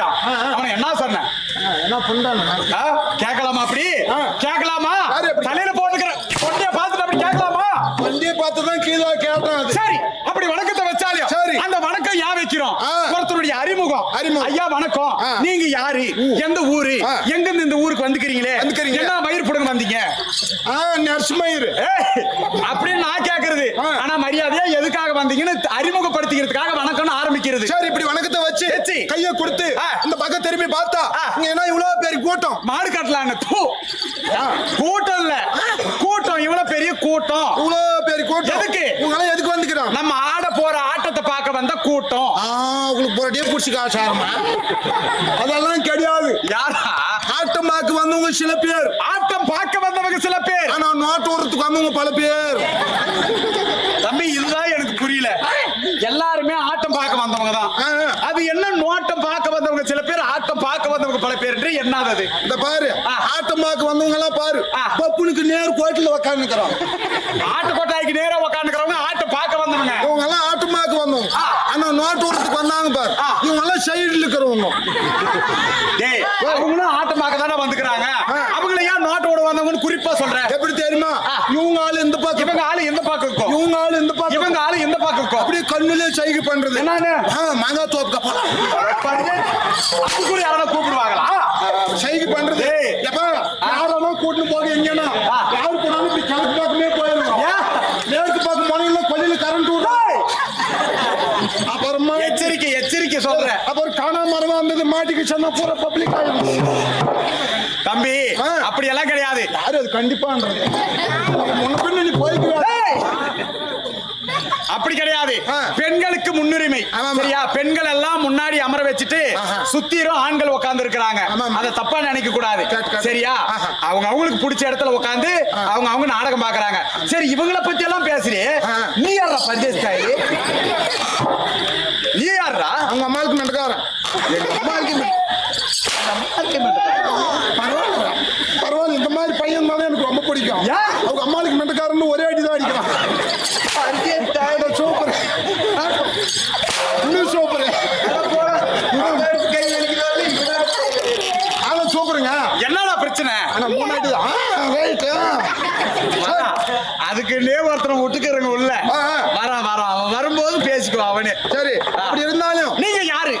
வச்சான் அவனை என்ன சொன்ன என்ன பண்றானு கேட்கலாமா அப்படி. கேட்கலாமா? தலையில போட்டுக்கிற பொண்டைய பார்த்துட்டு அப்படி கேட்கலாமா வண்டியை பார்த்து தான் கீழே கேட்டான் சரி அப்படி வணக்கத்தை வச்சாலியோ சரி. அந்த வணக்கம் யா வைக்கிறோம் ஆ. அறிமுகம் அறிமுகம். ஐயா வணக்கம். நீங்க யாரு எந்த ஊரு. எங்க இருந்து இந்த ஊருக்கு வந்துக்கிறீங்களே வந்துக்கிறீங்க. என்ன மயிர் புடுங்க வந்தீங்க ஏய், அப்படின்னு நான் கேக்குறது. ஆனா மரியாதையா எதுக்காக வந்தீங்கன்னு அறிமுகப்படுத்திக்கிறதுக்காக வணக்கம்னு ஆரம்பிக்கிறது சரி இப்படி வணக்கத்தை வச்சு வச்சு. கைய கொடுத்து. இந்த பக்கம் திரும்பி பார்த்தா. இங்க என்ன இவ்வளவு பேர் கூட்டம் மாடு கட்டலான்னு தூ. கூட்டம் இல்ல கூட்டம் இவ்வளவு பெரிய கூட்டம் இவ்வளவு பேர் கூட்டம் எதுக்கு வந்துக்கிறான் நம்ம ஆட போற ஆட்டத்தை பார்க்க வந்த கூட்டம் ஆ காசாரமா அதெல்லாம் கிடையாது. யாரா? ஆட்டமாக்கு வந்தவங்க சில பேர். ஆட்டம் பார்க்க வந்தவங்க சில பேர். ஆனா நாட்டு வந்தவங்க பல பேர். தம்பி இதுதான் எனக்கு புரியல. எல்லாருமே ஆட்டம் பார்க்க வந்தவங்க தான். அது என்ன நோட்டம் பார்க்க வந்தவங்க சில பேர் ஆட்டம் பார்க்க வந்தவங்க பல பேர் என்று என்னது அது? இந்த பாரு ஆ. ஆட்டமாக்கு வந்தவங்க எல்லாம் பாரு. பப்புனுக்கு நேர் கோட்டில் உக்காந்துக்கிறான் ஆட்டு கொட்டாய்க்கு நேரா உட்காந்துக்கிறவங்க ஆட்டம் பார்க்க வந்தவங்க. வந்தாங்க பாரு. இவங்க எல்லாம் சைடுல இருக்கிறவங்க. டேய் அவங்களும் ஆட்டம் பார்க்க தானே வந்துக்கிறாங்க. அவங்கள ஏன் நாட்டோட வந்தவங்கன்னு குறிப்பா சொல்றேன் எப்படி தெரியுமா. இவங்க ஆளு இந்த பக்கம். இவங்க ஆளு எந்த பக்கம் இருக்கும் இவங்க ஆளு இந்த பக்கம். இவங்க ஆளு எந்த பக்கம் இருக்கும் அப்படியே கண்ணுல சைகை பண்றது. என்னன்னு? ஆ, மாங்காய் தோப்புக்க போலாம் அப்படி யாராவது கூப்பிடுவாங்களா? சைகை பண்றது. எப்பா யாரெல்லாம் கூட்டிட்டு போக எங்கன்னா? மாட்டிக்கு சொன்னா பூரா பப்ளிக் ஆயிடும் தம்பி. அப்படி எல்லாம் கிடையாது. யாரு அது? கண்டிப்பான்றது. முன்ன பின்ன நீ போய்க்குவா டேய், அப்படி கிடையாது. பெண்களுக்கு முன்னுரிமை. சரியா பெண்கள் எல்லாம் முன்னாடி அமர வச்சுட்டு. சுத்திரும் ஆண்கள் உட்கார்ந்து இருக்கிறாங்க. அத தப்பா நினைக்க கூடாது. சரியா. அவங்க அவங்களுக்கு பிடிச்ச இடத்துல உட்கார்ந்து அவங்க அவங்க நாடகம் பாக்குறாங்க சரி இவங்கள பத்தி எல்லாம் பேசுறே. நீ யாரா பரிதேஷ்டாயி நீ யாரா அவங்க அம்மாவுக்கு மெ- பரவாயில்ல பரவாயில்ல இந்த மாதிரி பையன் தானே எனக்கு ரொம்ப பிடிக்கும்? அவங்க அம்மாவுக்கு மெண்டக்காரன் ஒரே அடி தான் அடிக்கிறான் சூப்பர் இன்னும் சூப்பர் அதான் சூப்பருங்க என்னடா பிரச்சனை ஆனா மூணு அடி தான் ரைட்டு அதுக்குன்னே ஒருத்தனை விட்டுக்கிறவங்க உள்ள. வரான் வரான் அவன் வரும்போது பேசிக்குவான் அவனு. சரி அப்படி இருந்தாலும். நீங்க யாரு?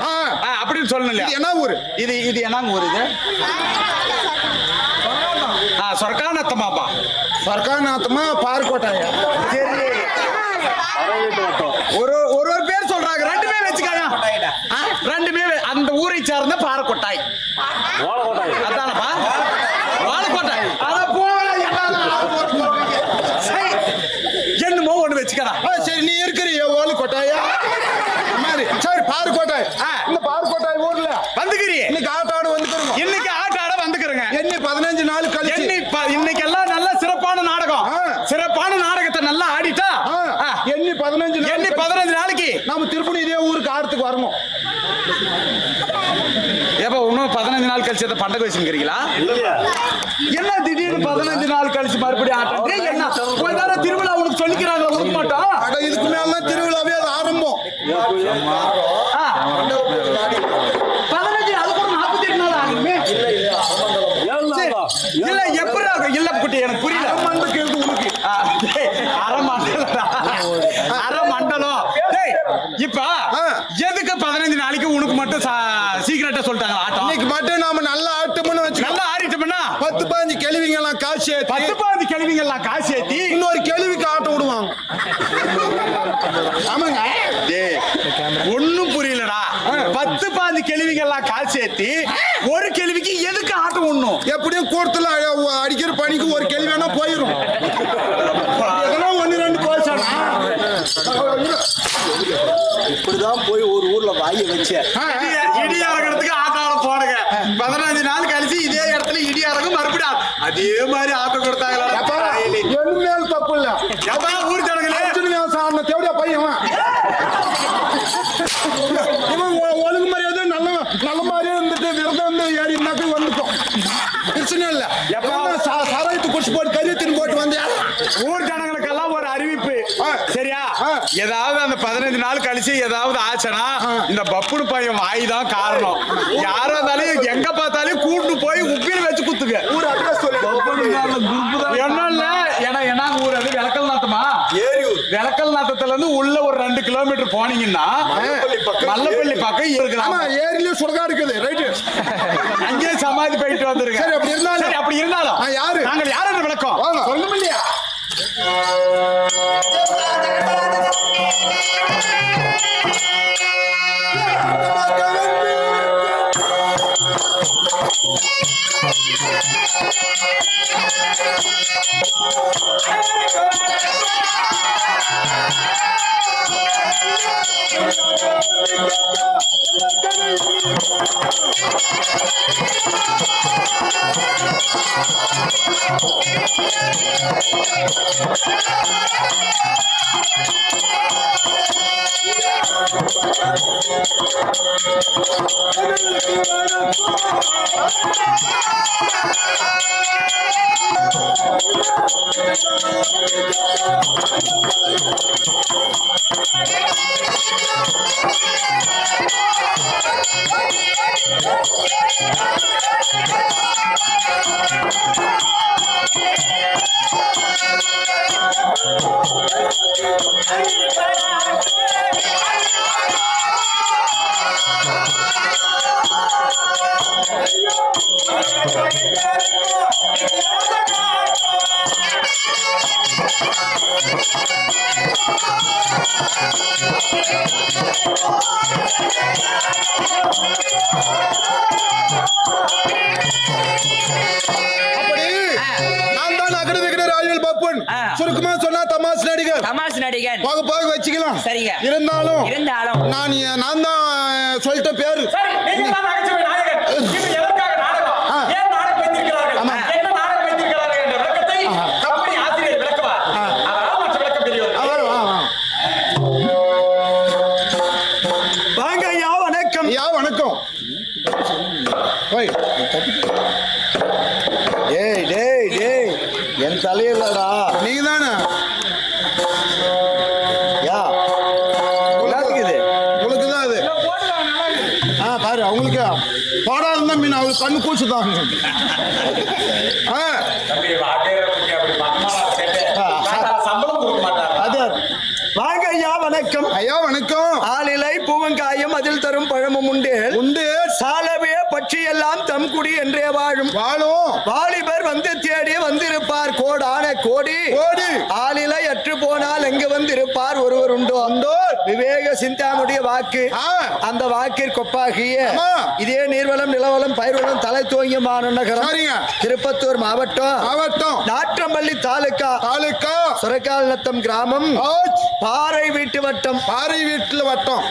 அப்படின்னு சொல்லணும் இல்லையா இது என்ன ஊரு? இது இது என்னங்க ஊர் இது? சொர்க்கானத்தமாப்பா. சர்க்காநாத்தமா பார்க்கோட்டாயா சரி. ஒரு ஒரு ஒரு பேர் சொல்றாங்க. ரெண்டுமே வச்சுக்காயா ஆ, ரெண்டுமே வே- அந்த ஊரை சார்ந்த கொட்டாயா மாதிரி சரி பாரு கோட்டாய். ஆ. இந்த பாரு கோட்டாய் ஊர்ல. வந்துக்கிறீ இன்னைக்கு ஆட்டோட வந்துக்கிறோம் இன்னைக்கு ஆட்டாட வந்துக்கிறேங்க. என்ன பதினஞ்சு நாள் கழிச்சு. இன்னைக்கு எல்லாம் நல்ல சிறப்பான நாடகம். ஆ. சிறப்பான நாடகத்தை நல்லா ஆடிட்டா ஆ, ஆ, எண்ணி பதினஞ்சு நாள் எண்ணி பதினஞ்சு நாளைக்கு. நாம திருப்பணி இதே ஊருக்கு ஆடத்துக்கு வரணும். ஏப்பா இன்னும் பதினஞ்சு நாள் கழிச்சு அதை பண்டக வச்சுக்கிறீங்களா என்ன திடீர்னு பதினஞ்சு நாள் கழிச்சு மறுபடியும் ஆட்டம் என்ன? கொஞ்ச நேரம் திருவிழா உனக்கு சொல்லிக்கிறாங்களா? உனக்கு மாட்டோம்? அட இதுக்கு மேல திருவிழாவே அது ஆரம்பம். பதினஞ்சு அது கூட நாற்பத்தி எட்டு நாள் ஆகுமே. இல்ல எப்படி இல்ல குட்டி எனக்கு புரியல. மண்டக்கு இருக்கு உனக்கு ஆ, டேய், அரை மண்டலம்டா. அரை மண்டலம். டேய், இப்ப. எதுக்கு பதினஞ்சு நாளைக்கு உனக்கு மட்டும் சீக்கிரட்டா சொல்லிட்டாங்க ஆட்டம்? இன்னைக்கு மட்டும் நாம நல்லா ஆட்டம்னு வச்சு நல்லா ஆடிட்டோம்னா? பத்து பதினஞ்சு கேள்விங்க எல்லாம் காசு பத்து பாதி கிழவிங்கெல்லாம் காசு ஏத்தி இன்னொரு கேள்விக்கு ஆட்டம் விடுவாங்க ஆமாங்க. ஒண்ணும் புரியலடா. பத்து பாதி கேள்விகள்லாம் காசு ஏத்தி ஒரு கேள்விக்கு எதுக்கு ஆட்டம் ஒண்ணும் எப்படியும் கூடத்துல அ- அடிக்கிற பணிக்கு ஒரு கேள்வி வேணா ரெண்டு போயிச்சானா இப்படிதான் போய் ஒரு ஊர்ல வாய வச்சேன் இடி இறக்கிறதுக்கு ஆட்டம் ஆட போடுங்க பதினஞ்சு நாள் கழிச்சு இதே இடத்துல இடி இறங்கும் மறுபடியும் அதே மாதிரி ஆட்டம் கொடுத்தாங்களா? என் மேல் தப்பு இல்ல. ஊர் வந்தியா? ஊர் ஜனங்களுக்கெல்லாம் ஒரு அறிவிப்பு. ஆ. சரியா? ஆ. ஏதாவது அந்த பதினஞ்சு நாள் கழிச்சு ஏதாவது ஆச்சுன்னா இந்த பப்புனு பையன் வாய் தான் காரணம். யாரா இருந்தாலும் எங்க பார்த்தாலும் கூட்டு போய் உப்பில் வச்சு குத்துங்க. ஊர் அட்ரஸ் என்ன இல்ல? ஏன்னா என்ன ஊர் அது விளக்கல் நாத்தமா? விளக்கல் நாத்தத்துல இருந்து உள்ள ஒரு ரெண்டு கிலோமீட்டர் போனீங்கன்னா மல்லப்பள்ளி பக்கம். மல்லப்பள்ளி பக்கம் ஆமா இருக்கலாம் ஏரியிலயும் சுடகா இருக்குது. ரைட்டு. அங்கேயே சமாதி போயிட்டு வந்துருங்க. சரி, அப்படி இருந்தாலும். சரி, அப்படி இருந்தாலும் ஆ, யாரு? நாங்கள் யாரு என்று விளக்கம்? அப்படி நான் தான் அகடு சுருக்கமா சொன்னா தமாஸ் நடிகர். தமாஸ் நடிகன். போக போக வச்சுக்கலாம். சரிங்க. இருந்தாலும் இருந்தாலும். நான் நான் தான் சொல்லிட்ட பேரு. என் தலையிலடா நீங்க தானே யா எல்லாத்துக்கும் இது உங்களுக்கு தான் அது ஆ பாரு அவங்களுக்கு பாடாதுன்னா மீன் அவங்களுக்கு கண்ணு ஆ. வாங்க ஐயா வணக்கம். ஐயா வணக்கம். ஆளிலை பூவங்காயம் அதில் தரும் பழமும் உண்டு. உண்டு. சாலவே பற்றி எல்லாம் தம் குடி என்றே வாழும். வாழும். வாலிபர் கோடி கோடி. ஆளிலை அற்று போனால் எங்கு வந்திருப்பார் ஒருவர் உண்டோ. அந்தோ விவேக சிந்தாமுடைய வாக்கு. அந்த வாக்கிற்கொப்பாகிய. இதே நீர்வளம் நிலவளம் பயிர்வளம் தலை தூங்கிய மாநகரம். திருப்பத்தூர் மாவட்டம். மாவட்டம். நாற்றம்பள்ளி தாலுக்கா. தாலுக்கா. சுரக்கால் நத்தம் கிராமம். பாறை வீட்டு வட்டம். பாறை வீட்டுல வட்டம்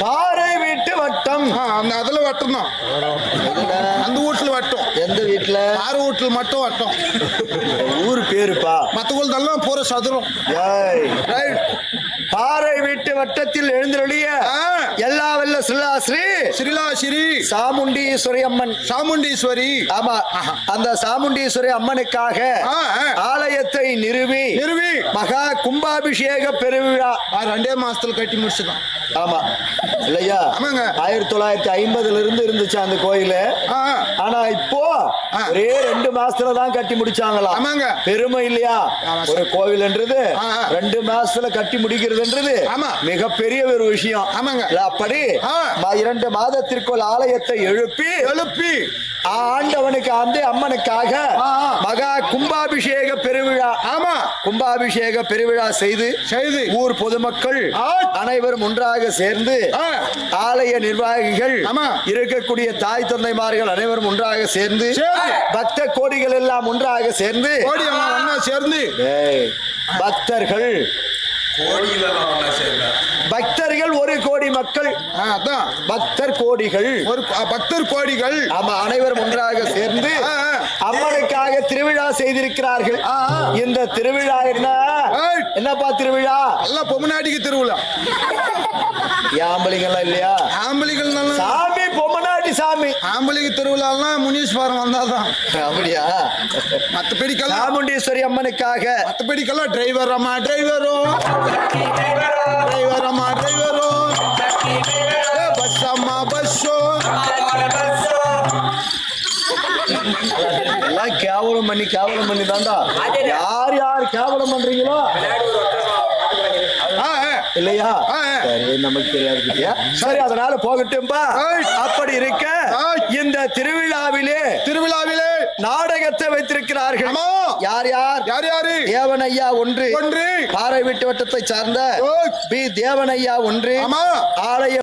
பாறை வீட்டு வட்டம் ஆ, அந்த அதுல வட்டம் தான் அந்த வீட்டுல வட்டம் எந்த வீட்டுல ஆறு வீட்டுல மட்டும் வட்டம் ஊர் பேருப்பா. சதுரம். பாறை வீட்டு வட்டத்தில் எழுந்தருளிய. எல்லா வல்ல சிலாஸ்ரீ ஸ்ரீலாசிரி சாமுண்டீஸ்வரி அம்மன் சாமுண்டீஸ்வரி. ஆமா. அந்த சாமுண்டீஸ்வரி அம்மனுக்காக. ஆலயத்தை நிறுவி நிறுவி. மகா கும்பாபிஷேக பெருவிழா. ரெண்டே மாசத்துல கட்டி முடிச்சிடும் ஆமா. இல்லையா? ஆமாங்க. ஆயிரத்தி தொள்ளாயிரத்தி ஐம்பதுல இருந்து இருந்துச்சு அந்த கோயிலு. ஆனா இப்போ. ஒரே ரெண்டு மாசத்துல தான் கட்டி முடிச்சாங்களாம். ஆமாங்க. பெருமை இல்லையா? ஒரு சார். ஆ. ரெண்டு மாசத்துல கட்டி முடிக்கிறதுன்றது ஆமா. மிகப்பெரிய ஒரு விஷயம் ஆமாங்க. அப்படி இரண்டு மாதத்திற்குள் ஆலயத்தை எழுப்பி எழுப்பி ஆண்டவனுக்கு அந்த அம்மனுக்காக. மகா கும்பாபிஷேக பெருவிழா கும்பாபிஷேக பெருவிழா செய்து செய்து. ஊர் பொதுமக்கள். அனைவரும் ஒன்றாக சேர்ந்து. ஆலய நிர்வாகிகள். இருக்கக்கூடிய தாய் தந்தைமார்கள் அனைவரும் ஒன்றாக சேர்ந்து. பக்த கோடிகள் எல்லாம் ஒன்றாக சேர்ந்து சேர்ந்து பக்தர்கள் பக்தர்கள் ஒரு கோடி மக்கள் ஆ, அதான் பக்தர் கோடிகள் ஒரு பக்தர் கோடிகள் ஆமா அனைவரும் ஒன்றாக சேர்ந்து. அம்மனுக்காக திருவிழா செய்திருக்கிறார்கள். இந்த திருவிழா என்ன. என்னப்பா திருவிழா? எல்லாம் பொம்மநாட்டிக்கு திருவிழா. ஆம்பளைங்கெல்லாம் இல்லையா? ஆம்பளைகள் சாமி பொம்மநாட்டி சாமி. ஆம்பளைக்கு திருவிழாலாம் முனீஸ்வரம் வந்தாதான். அப்படியா? மத்தபடிக்கெல்லாம் சாமுண்டீஸ்வரி அம்மனுக்காக. மத்தபடிக்கெல்லாம் டிரைவர் அம்மா டிரைவரோ டிரைவர் அம்மா டிரைவரோ பஸ் அம்மா பஸ்ஸோ எல்லாம் கேவலம் பண்ணி கேவலம் பண்ணி தாண்டா. யார் யார் கேவலம் பண்றீங்களோ. இல்லையா? நமக்கு தெரியாது? சரி அதனால போகட்டும்பா. அப்படி இருக்க. இந்த திருவிழாவிலே திருவிழாவிலே நாடகத்தை வைத்திருக்கிறார்கள். யார் யார்? யார் யாரு? தேவனையா ஒன்று. ஒன்று. பாறை வீட்டு வட்டத்தை சார்ந்த. பி. தேவனையா ஒன்று. ஆமா. ஆலய